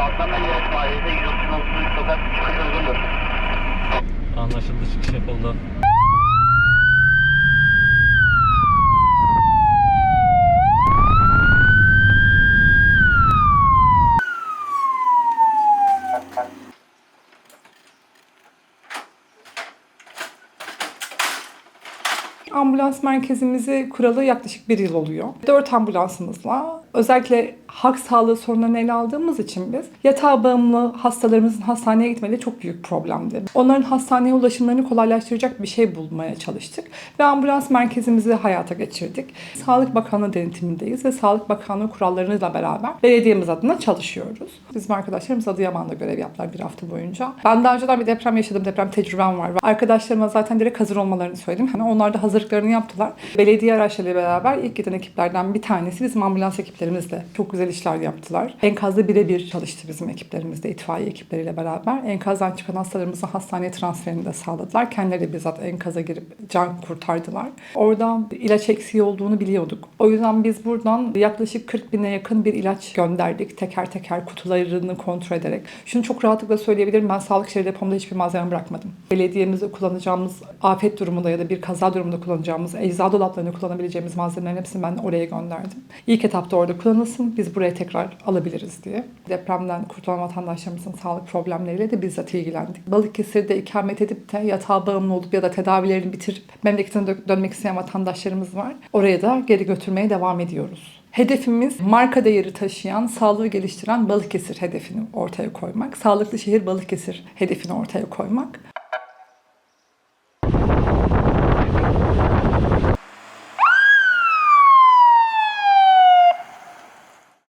Altından Yeret Mahallesi'de 133 sokak çıkış uygundur. Anlaşıldı çıkış yapıldı. Ambulans merkezimizi kuralı yaklaşık bir yıl oluyor. Dört ambulansımızla özellikle halk sağlığı sorunlarını ele aldığımız için biz yatağa bağımlı hastalarımızın hastaneye gitmeleri çok büyük problemdi. Onların hastaneye ulaşımlarını kolaylaştıracak bir şey bulmaya çalıştık ve ambulans merkezimizi hayata geçirdik. Sağlık Bakanlığı denetimindeyiz ve Sağlık Bakanlığı kurallarıyla beraber belediyemiz adına çalışıyoruz. Bizim arkadaşlarımız Adıyaman'da görev yaptılar bir hafta boyunca. Ben daha önceden bir deprem yaşadım, deprem tecrübem var. Arkadaşlarıma zaten direkt hazır olmalarını söyledim. Hani onlar da hazırlıklarını yaptılar. Belediye araçlarıyla beraber ilk giden ekiplerden bir tanesi bizim ambulans ekiplerimizle çok güzel işler yaptılar. Enkazda birebir çalıştı bizim ekiplerimiz de itfaiye ekipleriyle beraber. Enkazdan çıkan hastalarımızın hastaneye transferini de sağladılar. Kendileri bizzat enkaza girip can kurtardılar. Oradan ilaç eksiği olduğunu biliyorduk. O yüzden biz buradan yaklaşık 40 bine yakın bir ilaç gönderdik. Teker teker kutularını kontrol ederek. Şunu çok rahatlıkla söyleyebilirim. Ben sağlık şehir depomda hiçbir malzeme bırakmadım. Belediyemizde kullanacağımız afet durumunda ya da bir kaza durumunda kullanacağımız eczacı dolaplarını kullanabileceğimiz malzemelerin hepsini ben oraya gönderdim. İlk etapta orada tekrarda kullanılsın, biz buraya tekrar alabiliriz diye. Depremden kurtulan vatandaşlarımızın sağlık problemleriyle de bizzat ilgilendik. Balıkesir'de ikamet edip de yatağa bağımlı olup ya da tedavilerini bitirip memleketine dönmek isteyen vatandaşlarımız var. Oraya da geri götürmeye devam ediyoruz. Hedefimiz marka değeri taşıyan, sağlığı geliştiren Balıkesir hedefini ortaya koymak. Sağlıklı şehir Balıkesir hedefini ortaya koymak.